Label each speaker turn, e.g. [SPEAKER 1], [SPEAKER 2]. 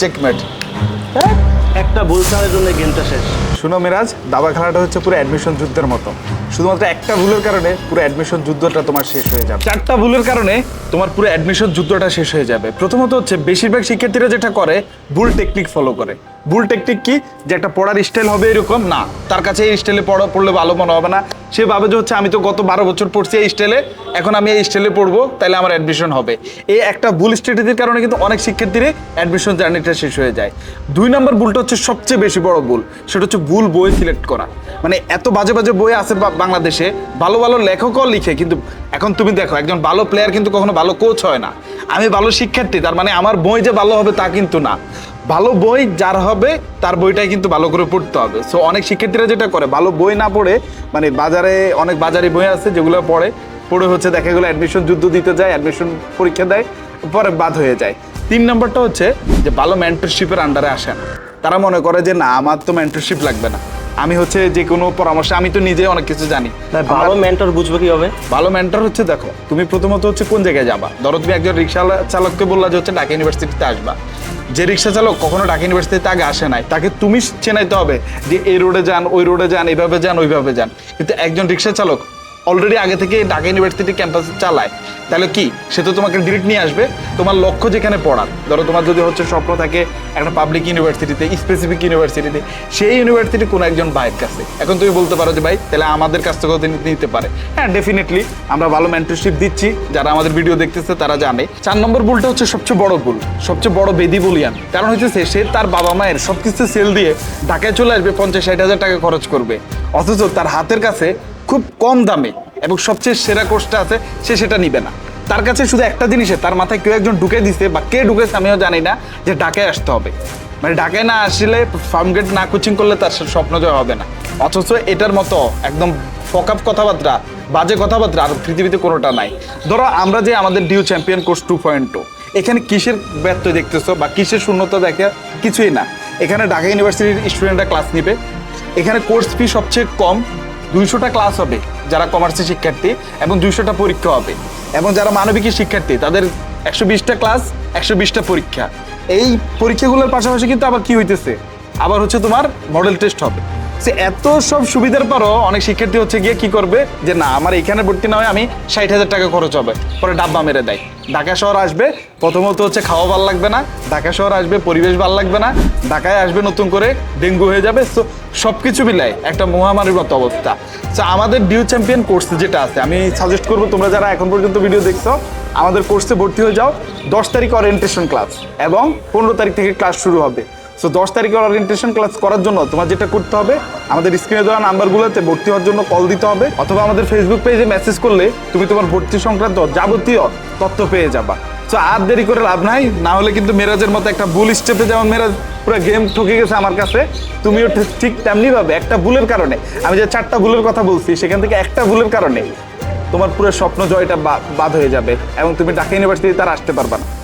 [SPEAKER 1] Checkmate
[SPEAKER 2] একটা ভুল ছাড়ার জন্য গেমটা শেষ।
[SPEAKER 1] শুনো মিরাজ দাবা খেলাটা হচ্ছে পুরো অ্যাডমিশন যুদ্ধের মতো। শুধুমাত্র একটা ভুলের কারণে পুরো অ্যাডমিশন যুদ্ধটা তোমার শেষ হয়ে যাবে। চারটা ভুলের কারণে তোমার পুরো অ্যাডমিশন যুদ্ধটা শেষ হয়ে যাবে। প্রথমত হচ্ছে বেশিরভাগ শিক্ষার্থীরা যেটা করে ভুল টেকনিক ফলো করে। ভুল টেকটিক কি? যে একটা পড়ার স্টাইল হবে এরকম? না। তার কাছে এই স্টাইলে পড়া, পড়লে ভালো মনে হবে না। সে ভাবে যে হচ্ছে, আমি তো গত বারো বছর পড়ছি এই স্টাইলে এখন আমি এই স্টাইলে পড়ব তাহলে আমার অ্যাডমিশন হবে। এই একটা ভুল স্ট্র্যাটেজির কারণে কিন্তু অনেক শিক্ষার্থীরই অ্যাডমিশন জার্নিটা শেষ হয়ে যায়। দুই নম্বর ভুলটা হচ্ছে সবচেয়ে বেশি বড় ভুল। সেটা হচ্ছে ভুল বই সিলেক্ট করা। মানে এত বাজে বাজে বই আছে বাংলাদেশে, ভালো ভালো লেখকও লিখে, কিন্তু এখন তুমি দেখো, একজন ভালো প্লেয়ার কিন্তু কখনো ভালো কোচ হয় না। আমি ভালো শিক্ষার্থী, তার মানে আমার বই যে ভালো হবে তা কিন্তু না। ভালো বই যার হবে তার বইটাই কিন্তু ভালো করে পড়তে হবে। সো অনেক শিক্ষার্থীরা যেটা করে ভালো বই না পড়ে মানে বাজারে অনেক বাজারে বই আছে যেগুলো পড়ে পড়ে হচ্ছে দেখা গেলো অ্যাডমিশন যুদ্ধ দিতে যায় অ্যাডমিশন পরীক্ষা দেয় পরে বাদ হয়ে যায়। তিন নম্বরটা হচ্ছে যে ভালো মেন্টরশিপের আন্ডারে আসে না। তারা মনে করে যে না আমার তো মেন্টরশিপ লাগবে না। আমি হচ্ছে যে কোনো পরামর্শ আমি তো নিজে অনেক কিছু জানি।
[SPEAKER 2] ভালো মেন্টর বুঝব কি হবে
[SPEAKER 1] ভালো মেন্টর হচ্ছে দেখো তুমি প্রথমত হচ্ছে কোন জায়গায় যাবা? ধরো তুমি একজন রিক্সা চালককে বললা যে হচ্ছে ঢাকা ইউনিভার্সিটিতে আসবা। যে রিক্সা চালক কখনো ঢাকা ইউনিভার্সিটিতে আগে আসে নাই, তাকে তুমি চেনাইতে হবে যে এই রোডে যান, ওই রোডে যান এইভাবে যান, ওইভাবে যান। কিন্তু একজন রিক্সা চালক অলরেডি আগে থেকে ঢাকা ইউনিভার্সিটি ক্যাম্পাসে চালায়। তাহলে কি? সে তো তোমাকে ডিরেক্ট নিয়ে আসবে। তোমার লক্ষ্য যেখানে পড়ার, ধরো তোমার যদি হচ্ছে স্বপ্ন থাকে একটা পাবলিক ইউনিভার্সিটিতে স্পেসিফিক ইউনিভার্সিটিতে সেই ইউনিভার্সিটি কোনো একজন ভাইয়ের কাছে। এখন তুমি বলতে পারো যে, ভাই, তাহলে আমাদের কাছ থেকেও নিতে পারে। হ্যাঁ ডেফিনেটলি আমরা ভালো মেন্টরশিপ দিচ্ছি। যারা আমাদের ভিডিও দেখতেছে, তারা জানে। চার নম্বর ভুলটা হচ্ছে সবচেয়ে বড় ভুল, সবচেয়ে বড় বেদি বলিয়ান কারণ হচ্ছে সে- সে তার বাবা মায়ের সব কিছু সেল দিয়ে ঢাকায় চলে আসবে পঞ্চাশ ষাট হাজার টাকা খরচ করবে। অথচ তার হাতের কাছে খুব কম দামে এবং সবচেয়ে সেরা কোর্সটা আছে, সে সেটা নিবে না। তার কাছে শুধু একটা জিনিসে তার মাথায় কেউ একজন ঢুকে দিছে বা কে ঢুকেছে আমিও জানি না, যে ঢাকায় আসতে হবে। মানে ঢাকায় না আসলে ফার্ম গেট না কোচিং করলে তার স্বপ্ন জয় হবে না। অথচ এটার মতো একদম ফকআপ কথাবার্তা, বাজে কথাবার্তা আর পৃথিবীতে কোনোটা নাই। ধরো আমরা যে আমাদের due champion course two point two এখানে কিসের ব্যর্থ দেখতেছো বা কিসের শূন্যতা দেখে কিছুই না। এখানে ঢাকা ইউনিভার্সিটির স্টুডেন্টরা ক্লাস নিবে। এখানে কোর্স ফি সবচেয়ে কম দুইশোটা ক্লাস হবে যারা কমার্সের শিক্ষার্থী এবং দুইশোটা পরীক্ষা হবে। এবং যারা মানবিকের শিক্ষার্থী, তাদের একশো বিশটা ক্লাস একশো বিশটা পরীক্ষা। এই পরীক্ষাগুলোর পাশাপাশি কিন্তু আবার কি হইতেছে? আবার হচ্ছে তোমার মডেল টেস্ট হবে। সে এত সব সুবিধার পরও অনেক শিক্ষার্থী হচ্ছে গিয়ে কি করবে? যে না, আমার এখানে ভর্তি না হয় আমি ষাট হাজার টাকা খরচ হবে। পরে ডাব্বা মেরে দেয়। ঢাকা শহর আসবে, প্রথমত হচ্ছে খাওয়া ভালো লাগবে না। ঢাকা শহর আসবে, পরিবেশ ভালো লাগবে না। ঢাকায় আসবে নতুন করে ডেঙ্গু হয়ে যাবে। তো সব কিছু মিলাই একটা মহামারীর মতো অবস্থা। তো আমাদের ডিউ চ্যাম্পিয়ন কোর্স যেটা আছে, আমি সাজেস্ট করব তোমরা যারা এখন পর্যন্ত ভিডিও দেখছ, আমাদের কোর্সে ভর্তি হয়ে যাও। দশ তারিখ অরিয়েন্টেশন ক্লাস এবং পনেরো তারিখ থেকে ক্লাস শুরু হবে। সো দশ তারিখে অরিয়েন্টেশন ক্লাস করার জন্য তোমার যেটা করতে হবে, আমাদের স্ক্রিনে দেওয়া নাম্বারগুলোতে ভর্তি হওয়ার জন্য কল দিতে হবে, অথবা আমাদের ফেসবুক পেজে মেসেজ করলে তুমি তোমার ভর্তি সংক্রান্ত যাবতীয় তথ্য পেয়ে যাবা। সো আর দেরি করে লাভ নাই, না হলে কিন্তু মেরাজের মতো একটা ভুল স্টেপে যেমন মেরাজ পুরো গেম ঠকে গেছে আমার কাছে, তুমিও ঠিক- ঠিক তেমনি ভাবে একটা ভুলের কারণে, আমি যে চারটা ভুলের কথা বলছি, সেখান থেকে একটা ভুলের কারণে তোমার পুরো স্বপ্ন জয়টা বাদ হয়ে যাবে, এবং তুমি ঢাকা ইউনিভার্সিটি তার আসতে পারবা না।